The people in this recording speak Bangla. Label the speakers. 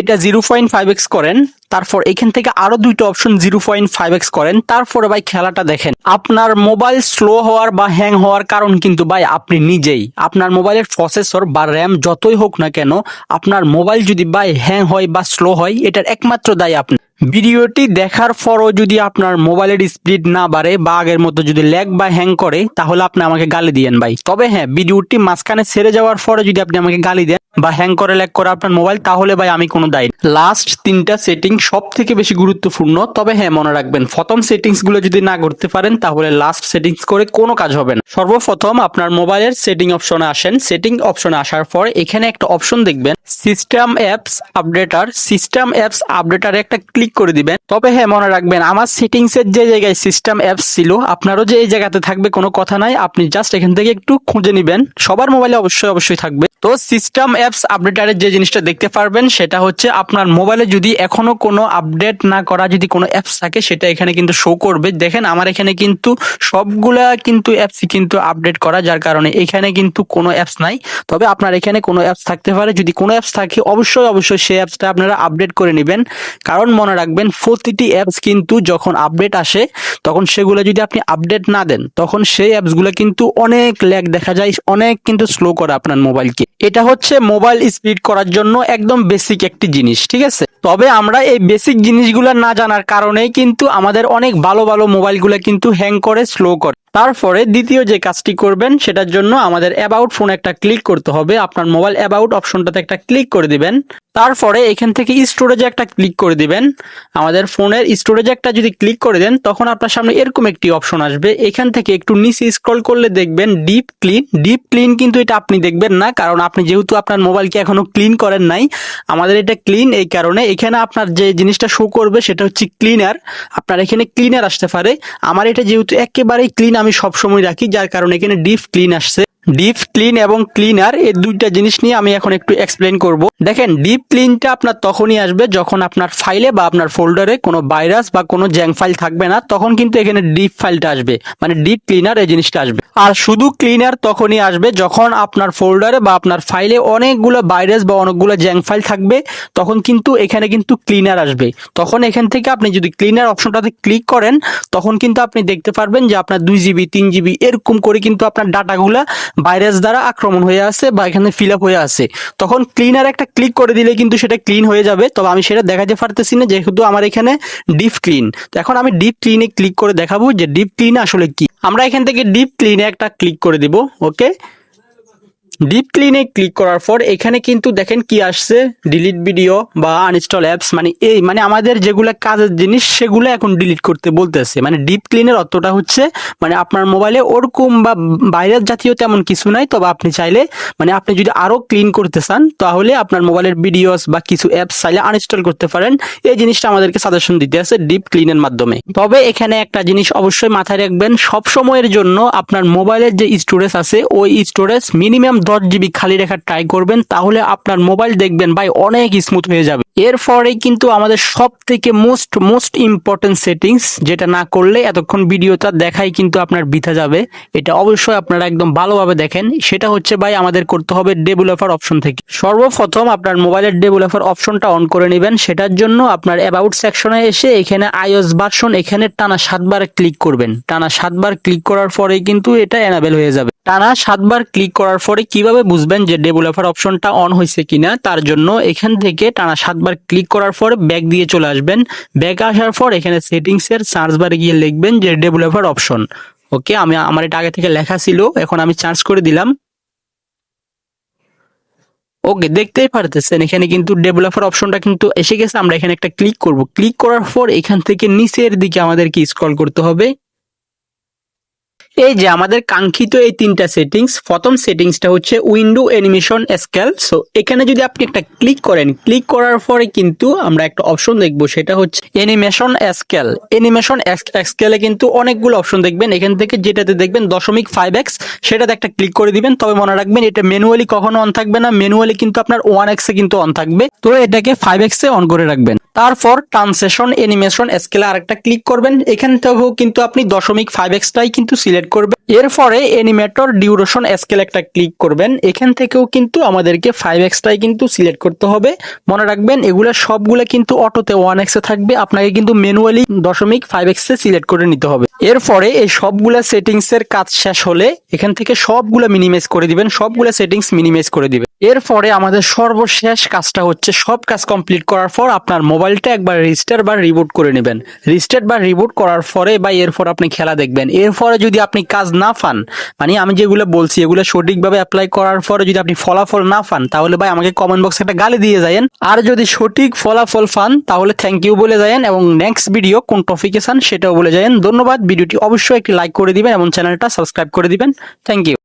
Speaker 1: এটা জিরো পয়েন্ট ফাইভ এক্স করেন। তারপর এখান থেকে আরও দুইটা option zero point five X করেন। তারপরে ভাই খেলাটা দেখেন। আপনার মোবাইল স্লো হওয়ার বা হ্যাং হওয়ার কারণ কিন্তু ভাই আপনি নিজেই। আপনার মোবাইলের প্রসেসর বা র্যাম যতই হোক না কেন, আপনার মোবাইল যদি ভাই হ্যাং হয় বা স্লো হয়, এটার একমাত্র দায়ী আপনি। ভিডিওটি দেখার পরও যদি আপনার মোবাইলের স্পিড না বাড়ে বা আগের মতো যদি ল্যাগ বা হ্যাং করে, তাহলে আপনি আমাকে গালি দিয়েন ভাই। তবে হ্যাঁ ভিডিওটি মাঝখানে সেরে যাওয়ার পরে যদি আপনি আমাকে গালি দেন বা হ্যাং করে ল্যাগ করে আপনার মোবাইল তাহলে ভাই আমি কোনো দায়ী লাস্ট তিনটা সেটিং সব থেকে বেশি গুরুত্বপূর্ণ, তবে হ্যাঁ মনে রাখবেন, প্রথম সেটিংসগুলো যদি না করতে পারেন, তাহলে লাস্ট সেটিংস করে কোনো কাজ হবে না। সর্বপ্রথম আপনার মোবাইলের সেটিং অপশনে আসেন। সেটিং অপশনে আসার পর এখানে একটা অপশন দেখবেন system apps updater system apps আপডেটারে একটা ক্লিক করে দিবেন। তবে হ্যাঁ মনে রাখবেন, আমার সেটিংস এর যে জায়গায় সিস্টেম অ্যাপস ছিল, আপনারও যে এই জায়গাতে থাকবে কোনো কথা নাই। আপনি জাস্ট এখান থেকে একটু খুঁজে নেবেন। সবার মোবাইলে অবশ্যই অবশ্যই থাকবে। তো সিস্টেম অ্যাপস আপডেটারের যে জিনিসটা দেখতে পারবেন, সেটা হচ্ছে আপনার মোবাইলে যদি এখনও কোনো আপডেট না করা যদি কোনো অ্যাপস থাকে, সেটা এখানে কিন্তু শো করবে। দেখেন, আমার এখানে কিন্তু সবগুলা কিন্তু অ্যাপসই কিন্তু আপডেট করা, যার কারণে এখানে কিন্তু কোনো অ্যাপস নাই। তবে আপনার এখানে কোনো অ্যাপস থাকতে পারে। যদি কোনো অ্যাপস থাকে, অবশ্যই অবশ্যই সেই অ্যাপসটা আপনারা আপডেট করে নেবেন। কারণ মনে রাখবেন, প্রতিটি অ্যাপস কিন্তু যখন আপডেট আসে, তখন সেগুলো যদি আপনি আপডেট না দেন, তখন সেই অ্যাপসগুলো কিন্তু অনেক ল্যাগ দেখা যায়, অনেক কিন্তু স্লো করে আপনার মোবাইলকে এটা হচ্ছে মোবাইল স্পিড করার জন্য একদম বেসিক একটি জিনিস ঠিক আছে? তবে আমরা এই বেসিক জিনিসগুলো না জানার কারণেই কিন্তু আমাদের অনেক ভালো ভালো মোবাইলগুলো কিন্তু হ্যাং করে স্লো করে। তারপরে দ্বিতীয় যে কাজটি করবেন, সেটার জন্য আমাদের অ্যাবাউট ফোন একটা ক্লিক করতে হবে। আপনার মোবাইল অ্যাবাউট অপশনটাতে একটা ক্লিক করে দিবেন। তারপরে এখান থেকে স্টোরেজে একটা ক্লিক করে দিবেন। আমাদের ফোনের স্টোরেজে একটা যদি ক্লিক করে দেন, তখন আপনার সামনে এরকম একটি অপশন আসবে। এখান থেকে একটু নিচে স্ক্রল করলে দেখবেন ডিপ ক্লিন ডিপ ক্লিন কিন্তু এটা আপনি দেখবেন না, কারণ আপনি যেহেতু আপনার মোবাইলকে এখনও ক্লিন করেন নাই, আমাদের এটা ক্লিন এই কারণে এখানে আপনার যে জিনিসটা শো করবে সেটা হচ্ছে ক্লিনার আপনার এখানে ক্লিনার আসতে পারে। আমার এটা যেহেতু একেবারেই ক্লিন আমি সবসময় রাখি, যার কারণে এখানে ডিপ ক্লিন আসছে। ডিপ ক্লিন এবং ক্লিনার এই দুইটা জিনিস নিয়ে আমি এখন একটু এক্সপ্লেন করব। দেখেন ডিপ ক্লিনটা আপনার তখনই আসবে যখন আপনার ফাইলে বা আপনার ফোল্ডারে কোনো ভাইরাস বা কোনো জ্যাং ফাইল থাকবে না, তখন কিন্তু এখানে ডিপ ফাইলটা আসবে। মানে ডিপ ক্লিনার এই জিনিসটা আসবে। আর শুধু ক্লিনার তখনই আসবে যখন আপনার ফোল্ডারে বা আপনার ফাইলে অনেকগুলো ভাইরাস বা অনেকগুলো জ্যাং ফাইল থাকবে, তখন কিন্তু এখানে কিন্তু ক্লিনার আসবে। তখন এখান থেকে আপনি যদি ক্লিনার অপশনটাতে ক্লিক করেন, তখন কিন্তু আপনি দেখতে পারবেন যে আপনার দুই জিবি তিন জিবি এরকম করে কিন্তু আপনার ডাটাগুলা ভাইরাস দ্বারা আক্রমণ হয়ে আছে বা এখানে ফিল আপ হয়ে আছে তখন ক্লিনার একটা ক্লিক করে দিলে কিন্তু সেটা ক্লিন হয়ে যাবে। তবে আমি সেটা দেখাতে পারতেছি না, যেহেতু আমার এখানে ডিপ ক্লিন তো এখন আমি ডিপ ক্লিনে ক্লিক করে দেখাবো যে ডিপ ক্লিন আসলে কি। আমরা এখান থেকে ডিপ ক্লিনে একটা ক্লিক করে দিব ওকে ডিপ ক্লিনে ক্লিক করার পর এখানে কিন্তু দেখেন কি আসছে? ডিলিট ভিডিও বা আনইনস্টল অ্যাপস মানে এই মানে আমাদের যেগুলো কাজের জিনিস সেগুলো এখন ডিলিট করতে বলতেছে। মানে ডিপ ক্লিনের অর্থটা হচ্ছে মানে আপনার মোবাইলে ওরকম বা ভাইরাস জাতীয় তেমন কিছু নাই, তবে আপনি চাইলে মানে আপনি যদি আরও ক্লিন করতে চান, তাহলে আপনার মোবাইলের ভিডিওস বা কিছু অ্যাপস চাইলে আনইনস্টল করতে পারেন। এই জিনিসটা আমাদেরকে সাজেশন দিতে আছে ডিপ ক্লিনের মাধ্যমে। তবে এখানে একটা জিনিস অবশ্যই মাথায় রাখবেন সব সময়ের জন্য আপনার মোবাইলের যে স্টোরেজ আছে, ওই স্টোরেজ মিনিমাম দশ জিবি খালি রাখার ট্রাই করবেন, তাহলে আপনার মোবাইল দেখবেন ভাই অনেক স্মুথ হয়ে যাবে। এরপরে কিন্তু আমাদের সব থেকে মোস্ট মোস্ট ইম্পর্টেন্ট সেটিংস যেটা না করলে এতক্ষণ ভিডিওটা দেখাই কিন্তু আপনার বিথা যাবে। এটা অবশ্যই আপনারা একদম ভালোভাবে দেখেন। সেটা হচ্ছে ভাই আমাদের করতে হবে ডেভেলপার অপশন থেকে। সর্বপ্রথম আপনার মোবাইলের ডেভেলপার অপশনটা অন করে নেবেন। সেটার জন্য আপনার অ্যাবাউট সেকশনে এসে এখানে আইওএস ভার্সন এখানে টানা সাতবার ক্লিক করবেন। টানা সাতবার ক্লিক করার পরেই কিন্তু এটা এনাবেল হয়ে যাবে। টানা সাতবার ক্লিক করার পরে কীভাবে বুঝবেন যে ডেভেলপার অপশনটা অন হয়েছে কিনা? তার জন্য এখান থেকে টানা সাতবার ক্লিক করার পর ব্যাক দিয়ে চলে আসবেন। ব্যাক আসার পর এখানে সেটিংস এর সার্চ বারে গিয়ে লিখবেন যে ডেভেলপার অপশন। ওকে আমি, আমার এটা আগে থেকে লেখা ছিল, এখন আমি চার্জ করে দিলাম। ওকে দেখতেই পারতেছেন, এখানে কিন্তু ডেভেলপার অপশনটা কিন্তু এসে গেছে, আমরা এখানে একটা ক্লিক করব। ক্লিক করার পর এখান থেকে নিচের দিকে আমাদেরকে স্ক্রল করতে হবে। এই যে আমাদের কাঙ্ক্ষিত এই তিনটা সেটিংস প্রথম সেটিংসটা হচ্ছে উইন্ডো অ্যানিমেশন স্কেল সো এখানে যদি আপনি একটা ক্লিক করেন ক্লিক করার পরে কিন্তু আমরা একটা অপশন দেখব, সেটা হচ্ছে অ্যানিমেশন স্কেল অ্যানিমেশন স্কেলে কিন্তু অনেকগুলো অপশন দেখবেন। এখান থেকে যেটাতে দেখবেন দশমিক ফাইভ এক্স সেটাতে একটা ক্লিক করে দিবেন। তবে মনে রাখবেন, এটা ম্যানুয়ালি কখনো অন থাকবে না। ম্যানুয়ালি কিন্তু আপনার ওয়ান এক্সে কিন্তু অন থাকবে। তো এটাকে ফাইভ এক্সে অন করে রাখবেন। তারপর ট্রান্সেশন এনিমেশন স্কেলে আরেকটা ক্লিক করবেন। এখান থেকেও কিন্তু আপনি দশমিক ফাইভ এক্সটাই কিন্তু সিলেক্ট করবেন। এরপরে অ্যানিমেটর ডিউরেশন স্কেল একটা ক্লিক করবেন। এখান থেকেও কিন্তু আমাদেরকে ফাইভ এক্সটাই কিন্তু সিলেক্ট করতে হবে। মনে রাখবেন, এগুলো সবগুলো কিন্তু অটোতে ওয়ান এক্সে থাকবে। আপনাকে কিন্তু ম্যানুয়ালি দশমিক ফাইভ এক্সে সিলেক্ট করে নিতে হবে। এরপরে এই সবগুলা সেটিংস এর কাজ শেষ হলে এখান থেকে সবগুলা মিনিমাইজ করে দিবেন, সবগুলা সেটিংস মিনিমাইজ করে দিবেন। এরপরে আমাদের সর্বশেষ কাজটা হচ্ছে সব কাজ কমপ্লিট করার পর আপনার মোবাইলটা একবার রিস্টার বা রিবুট করে নেবেন। রিস্টার বা রিবুট করার পরে বা এরপর আপনি খেলা দেখবেন। এরপরে যদি আপনি কাজ না পান মানে আমি যেগুলো বলছি, এগুলো সঠিকভাবে অ্যাপ্লাই করার পরে যদি আপনি ফলাফল না পান তাহলে ভাই আমাকে কমেন্ট বক্সে একটা গালি দিয়ে যায়েন। আর যদি সঠিক ফলাফল পান তাহলে থ্যাংক ইউ বলে যায়েন এবং নেক্সট ভিডিও কোন টপিকে চান সেটাও বলে যায়েন। ধন্যবাদ। ভিডিওটি অবশ্যই একটি লাইক করে দিবেন এবং চ্যানেলটা সাবস্ক্রাইব করে দিবেন। Thank you